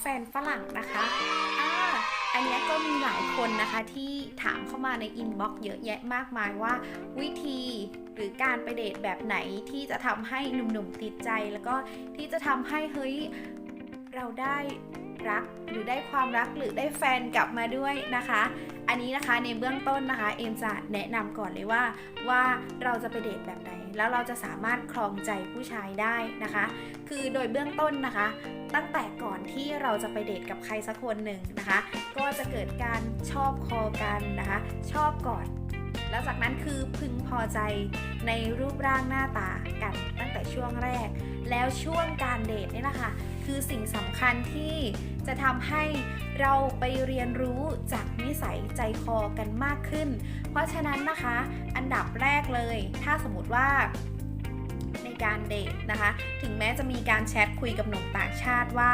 แฟนฝรั่งนะคะอ่าอันนี้ก็มีหลายคนนะคะที่ถามเข้ามาในอินบ็อกซ์เยอะแยะมากมายว่า วิธีหรือการไปเดทแบบไหนที่จะทำให้หนุ่มๆติดใจ แล้วก็ที่จะทำให้เฮ้ยเราได้ รักหรือได้ความรักหรือได้แฟนกลับมาด้วยนะคะ อันนี้นะคะในเบื้องต้นนะคะเอมจะแนะนำก่อนเลยว่าว่าเราจะไปเดทแบบไหนแล้วเราจะสามารถครองใจผู้ชายได้นะคะ คือโดยเบื้องต้นนะคะ ตั้งแต่ก่อนที่เราจะไปเดทกับใครสักคนหนึ่งนะคะ ก็จะเกิดการชอบคอกันนะคะ ชอบก่อนแล้วจากนั้นคือพึงพอใจในรูปร่างหน้าตากันตั้งแต่ช่วงแรก แล้วช่วงการเดทนี่แหละคะ คือสิ่งสำคัญที่จะทำให้เราไปเรียนรู้จากนิสัยใจคอกันมากขึ้น เพราะฉะนั้นนะคะ อันดับแรกเลย ถ้าสมมติว่าในการเดทนะคะ ถึงแม้จะมีการแชทคุยกับหนุ่มต่างชาติว่า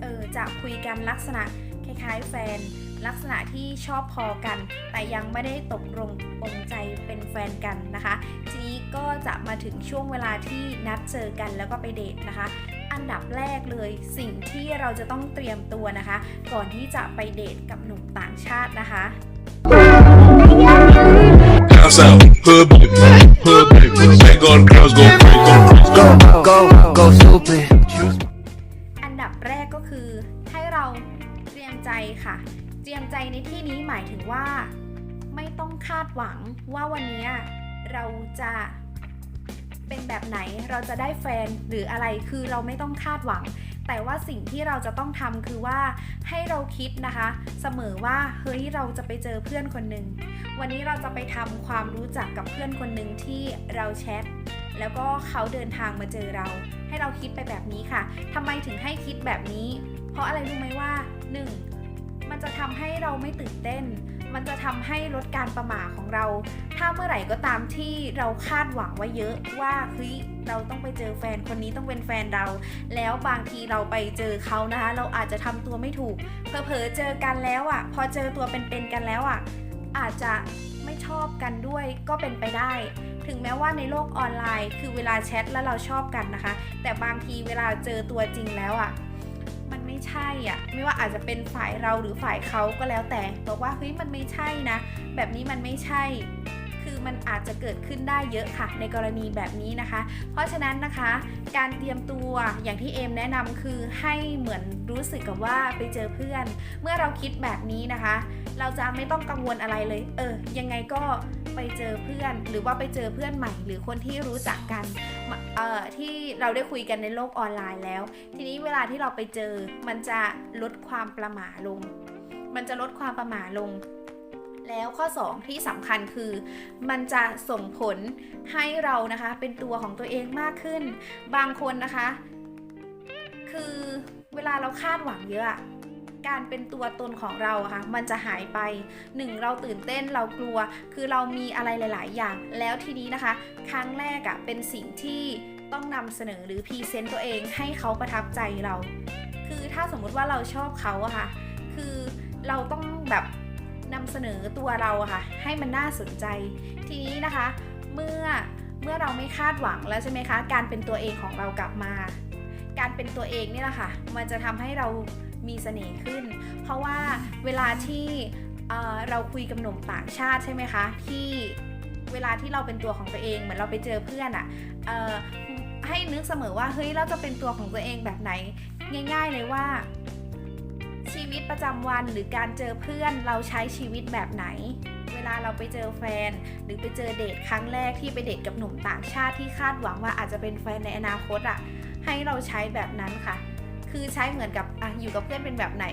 เออจะคุยกันลักษณะคล้ายๆแฟนลักษณะที่ชอบพอกัน แต่ยังไม่ได้ตกลงปงใจเป็นแฟนกันนะคะ ทีนี้ก็จะมาถึงช่วงเวลาที่นัดเจอกันแล้วก็ไปเดทนะคะ อันดับแรกเลยสิ่งที่เราจะต้องเตรียมตัวนะคะ ก่อนที่จะไปเดทกับหนุ่มต่างชาตินะคะ House out, hood baby, hood baby. Ain't gonna girls go crazy, go crazy, go. go, go stupid. อันดับแรกก็คือให้เราเตรียมใจค่ะ เตรียมใจในที่นี้หมายถึงว่า ไม่ต้องคาดหวังว่าวันนี้เราจะ เป็นแบบไหนเราจะได้แฟนหรืออะไรคือเราไม่ต้องคาดหวัง แต่ว่าสิ่งที่เราจะต้องทำคือว่าให้เราคิดนะคะ เสมอว่าเฮ้ยเราจะไปเจอเพื่อนคนหนึ่งวันนี้เราจะไปทำความรู้จักกับเพื่อนคนหนึ่งที่เราแชทแล้วก็เขาเดินทางมาเจอเรา ให้เราคิดไปแบบนี้ค่ะทำไมถึงให้คิดแบบนี้ เพราะอะไรรู้ไหมว่า 1. มันจะทำให้เราไม่ตื่นเต้น มันจะทำให้ลดการประหม่าของเรา ถ้าเมื่อไหร่ก็ตามที่เราคาดหวังไว้เยอะว่าเฮ้ยเราต้องไปเจอแฟนคนนี้ต้องเป็นแฟนเรา แล้วบางทีเราไปเจอเขานะคะ เราอาจจะทำตัวไม่ถูกเผลอๆเจอกันแล้วอะ พอเจอตัวเป็นๆกันแล้วอะ อาจจะไม่ชอบกันด้วยก็เป็นไปได้ ถึงแม้ว่าในโลกออนไลน์ คือเวลาแชทแล้วเราชอบกันนะคะ แต่บางทีเวลาเจอตัวจริงแล้วอะ ไม่ใช่อะไม่ว่าอาจจะเป็นฝ่ายเราหรือฝ่ายเขาก็แล้วแต่บอกว่าเฮ้ยมันไม่ใช่นะ แบบนี้มันไม่ใช่ คือมันอาจจะเกิดขึ้นได้เยอะค่ะ ในกรณีแบบนี้นะคะ เพราะฉะนั้นนะคะ การเตรียมตัวอย่างที่เอมแนะนำคือให้เหมือนรู้สึกกับว่าไปเจอเพื่อน เมื่อเราคิดแบบนี้นะคะ เราจะไม่ต้องกังวลอะไรเลย เออ ยังไงก็ ไปเจอเพื่อน หรือว่าไปเจอเพื่อนใหม่ หรือคนที่รู้จักกันเอ่อที่เราได้คุยกันในโลกออนไลน์แล้ว ทีนี้เวลาที่เราไปเจอมันจะลดความประหม่าลง มันจะลดความประหม่าลง แล้วข้อ 2 ที่สำคัญคือ มันจะส่งผลให้เรานะคะ เป็นตัวของตัวเองมากขึ้น บางคนนะคะ คือเวลาเราคาดหวังเยอะอะ การเป็นตัวตนของเราค่ะ มันจะหายไปหนึ่งเราตื่นเต้นเรากลัว คือเรามีอะไรหลาย ๆ อย่าง แล้วทีนี้นะคะ ครั้งแรกอะเป็นสิ่งที่ต้องนำเสนอหรือพรีเซนต์ตัวเองให้เขาประทับใจเรา คือถ้าสมมุติว่าเราชอบเขาอะค่ะ คือเราต้องแบบนำเสนอตัวเราอะค่ะ ให้มันน่าสนใจ ทีนี้นะคะ เมื่อเมื่อเราไม่คาดหวังแล้วใช่ไหมคะ การเป็นตัวเองของเรากลับมา การเป็นตัวเองนี่แหละค่ะ มันจะทำให้เรา มีเสน่ห์ขึ้น เพราะว่าเวลาที่เเราคุยกับหนุ่มต่างชาติใช่ไหมคะที่เวลาที่เราเป็นตัวของตัวเองเหมือนเราไปเจอเพื่อนอะ่ะให้นึกเสมอว่าเฮ้ยเราจะเป็นตัวของตัวเองแบบไหน ง่าย ๆ เลยว่า ชีวิตประจำวันหรือการเจอเพื่อนเราใช้ชีวิตแบบไหน เวลาเราไปเจอแฟน หรือไปเจอเดทครั้งแรกที่ไปเดทกับหนุ่มต่างชาติที่คาดหวังว่าอาจจะเป็นแฟนในอนาคตอะให้เราใช้แบบนั้นค่ะ คือใช้เหมือนกับอะอยู่กับเพื่อนเป็นแบบไหน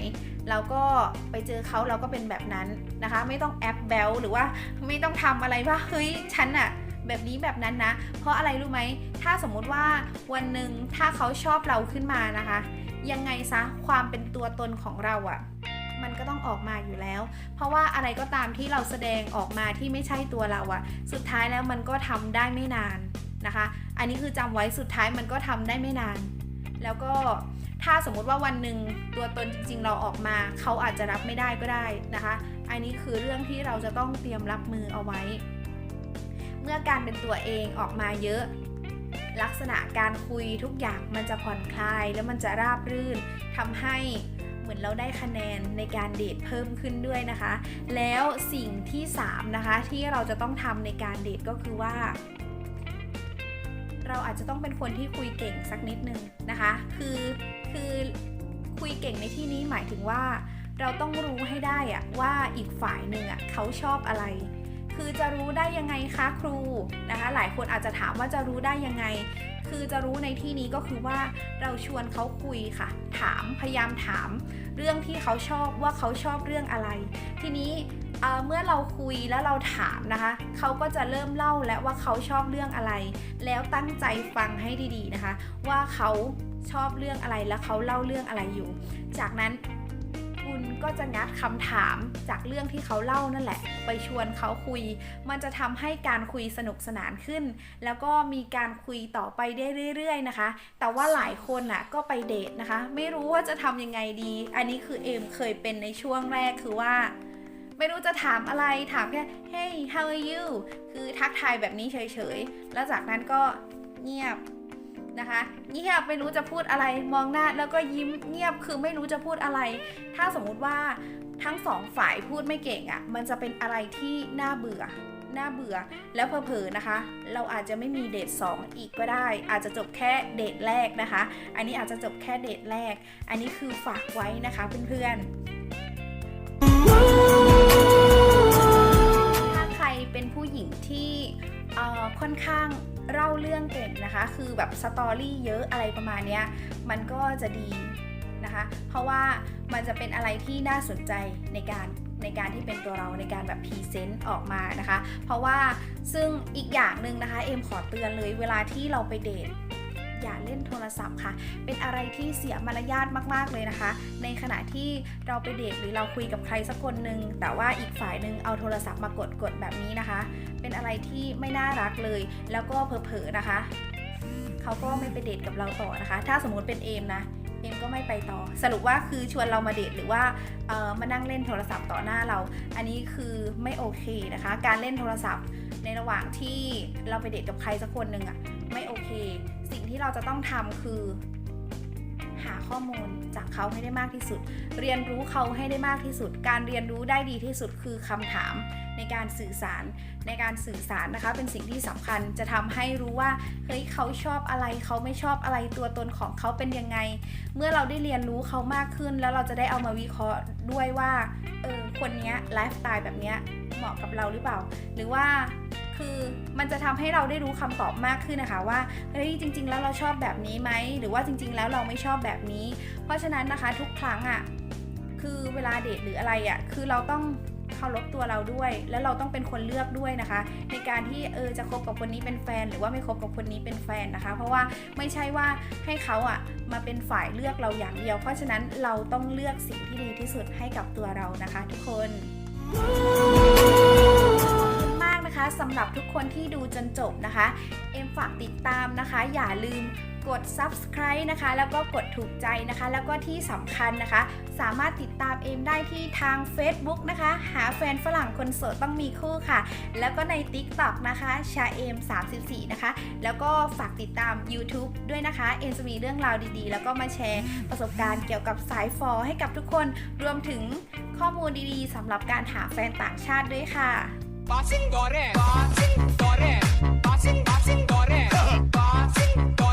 เราก็ไปเจอเขาเราก็เป็นแบบนั้นนะคะ ไม่ต้องแอปแบลหรือว่าไม่ต้องทำอะไรว่าเฮ้ยฉันอะแบบนี้แบบนั้นนะ เพราะอะไรรู้ไหม ถ้าสมมุติว่าวันหนึ่งถ้าเขาชอบเราขึ้นมานะคะ ยังไงซะความเป็นตัวตนของเราอะมันก็ต้องออกมาอยู่แล้ว เพราะว่าอะไรก็ตามที่เราแสดงออกมาที่ไม่ใช่ตัวเราอะสุดท้ายแล้วมันก็ทำได้ไม่นานนะคะ อันนี้คือจำไว้สุดท้ายมันก็ทำได้ไม่นาน แล้วก็ถ้าสมมุติว่าวันหนึ่งตัวตนจริง ๆ เราออกมาเขาอาจจะรับไม่ได้ก็ได้นะคะ อันนี้คือเรื่องที่เราจะต้องเตรียมรับมือเอาไว้ เมื่อการเป็นตัวเองออกมาเยอะ ลักษณะการคุยทุกอย่างมันจะผ่อนคลาย แล้วมันจะราบรื่นทำให้เหมือนเราได้คะแนนในการเดทเพิ่มขึ้นด้วยนะคะ แล้วสิ่งที่ 3 นะคะที่เราจะต้องทำในการเดทก็คือว่า เราอาจจะต้องเป็นคนที่คุยเก่งสักนิดนึงนะคะ คือคือคุยเก่งในที่นี้หมายถึงว่า เราต้องรู้ให้ได้อะว่าอีกฝ่ายหนึ่งอะเขาชอบอะไร คือจะรู้ได้ยังไงคะครูนะคะ หลายคนอาจจะถามว่าจะรู้ได้ยังไง คือจะรู้ในที่นี้ก็คือว่าเราชวนเขาคุยค่ะ ถามพยายามถาม เรื่องที่เขาชอบว่าเขาชอบเรื่องอะไร ทีนี้ เมื่อเราคุยแล้วเราถามนะคะ เขาก็จะเริ่มเล่าแล้วว่าเขาชอบเรื่องอะไร แล้วตั้งใจฟังให้ดีๆนะคะ ว่าเขาชอบเรื่องอะไรและเขาเล่าเรื่องอะไรอยู่ จากนั้นคุณก็จะงัดคำถามจากเรื่องที่เขาเล่านั่นแหละ ไปชวนเขาคุย มันจะทำให้การคุยสนุกสนานขึ้น แล้วก็มีการคุยต่อไปได้เรื่อย ๆ นะคะ แต่ว่าหลายคนน่ะก็ไปเดทนะคะ ไม่รู้ว่าจะทำยังไงดี อันนี้คือเอมเคยเป็นในช่วงแรกคือว่า ไม่รู้จะถามอะไรถามแค่ hey how are you คือทักทายแบบนี้เฉยๆ แล้วจากนั้นก็เงียบนะคะเงียบไม่รู้จะพูดอะไรมองหน้าแล้วก็ยิ้มเงียบคือไม่รู้จะพูดอะไร ถ้าสมมุติว่าทั้งสองฝ่ายพูดไม่เก่งอะ่ะ มันจะเป็นอะไรที่น่าเบื่อน่าเบื่อแล้วเผลอๆนะคะ เราอาจจะไม่มีเดท2 อีกก็ได้ อาจจะจบแค่เดทแรกนะคะ อันนี้อาจจะจบแค่เดทแรก อันนี้คือฝากไว้นะคะเพื่อนๆ ผู้หญิงที่ค่อนข้างเล่าเรื่องเก่งนะคะ คือแบบสตอรี่เยอะอะไรประมาณนี้มันก็จะดีนะคะ เพราะว่ามันจะเป็นอะไรที่น่าสนใจในการในการที่เป็นตัวเราในการแบบพรีเซนต์ออกมานะคะ เพราะว่าซึ่งอีกอย่างหนึ่งนะคะเอ็มขอเตือนเลยเวลาที่เราไปเดท อย่าเล่นโทรศัพท์ค่ะ เป็นอะไรที่เสียมารยาทมากๆเลยนะคะ ในขณะที่เราไปเดทหรือเราคุยกับใครสักคนหนึ่งแต่ว่าอีกฝ่ายหนึ่งเอาโทรศัพท์มากดกดแบบนี้นะคะ เป็นอะไรที่ไม่น่ารักเลย แล้วก็เผลอๆนะคะเขาก็ไม่ไปเดทกับเราต่อนะคะ ถ้าสมมติเป็นเอมนะเอมก็ไม่ไปต่อ สรุปว่าคือชวนเรามาเดทหรือว่าเออมานั่งเล่นโทรศัพท์ต่อหน้าเรา อันนี้คือไม่โอเคนะคะ การเล่นโทรศัพท์ในระหว่างที่เราไปเดทกับใครสักคนหนึ่งอะ ไม่โอเค สิ่งที่เราจะต้องทำคือ หาข้อมูลจากเขาให้ได้มากที่สุด เรียนรู้เขาให้ได้มากที่สุด การเรียนรู้ได้ดีที่สุดคือคำถามในการสื่อสารในการสื่อสารนะคะ เป็นสิ่งที่สำคัญจะทำให้รู้ว่าเฮ้ยเขาชอบอะไรเขาไม่ชอบอะไรตัวตนของเขาเป็นยังไง เมื่อเราได้เรียนรู้เขามากขึ้น แล้วเราจะได้เอามาวิเคราะห์ด้วยว่าเออคนนี้ไลฟ์สไตล์แบบเนี้ยเหมาะกับเราหรือเปล่า หรือว่า คือมันจะทำให้เราได้รู้คำตอบมากขึ้นนะคะว่าเฮ้ยจริง ๆ แล้วเราชอบแบบนี้ไหมหรือว่าจริง ๆ แล้วเราไม่ชอบแบบนี้ เพราะฉะนั้นนะคะทุกครั้งอะ่ะคือเวลาเดทหรืออะไรอะ่ะคือเราต้องเคารพตัวเราด้วย แล้วเราต้องเป็นคนเลือกด้วยนะคะ ในการที่เออจะคบกับคนนี้เป็นแฟน หรือว่าไม่คบกับคนนี้เป็นแฟนนะคะ เพราะว่าไม่ใช่ว่าให้เขาอะ่ะมาเป็นฝ่ายเลือกเราอย่างเดียว เพราะฉะนั้นเราต้องเลือกสิ่งที่ดีที่สุดให้กับตัวเรานะคะ ทุกคน นะคะสำหรับทุกคนที่ดูจนจบนะคะ เอ็มฝากติดตามนะคะ อย่าลืมกด subscribe นะคะ แล้วก็กดถูกใจนะคะ แล้วก็ที่สำคัญนะคะ สามารถติดตามเอมได้ที่ทาง Facebook นะคะ หาแฟนฝรั่งคนโสดต้องมีคู่ค่ะ แล้วก็ใน TikTok นะคะชาเอม34 นะคะ แล้วก็ฝากติดตาม YouTube ด้วยนะคะ เอมจะมีเรื่องราวดีๆ แล้วก็มาแชร์ประสบการณ์เกี่ยวกับสายฟอให้กับทุกคน รวมถึงข้อมูลดีๆสำหรับการหาแฟนต่างชาติด้วยค่ะ 빠진 거래. 빠진 거래. 빠진 빠진 거래. 빠진 거래.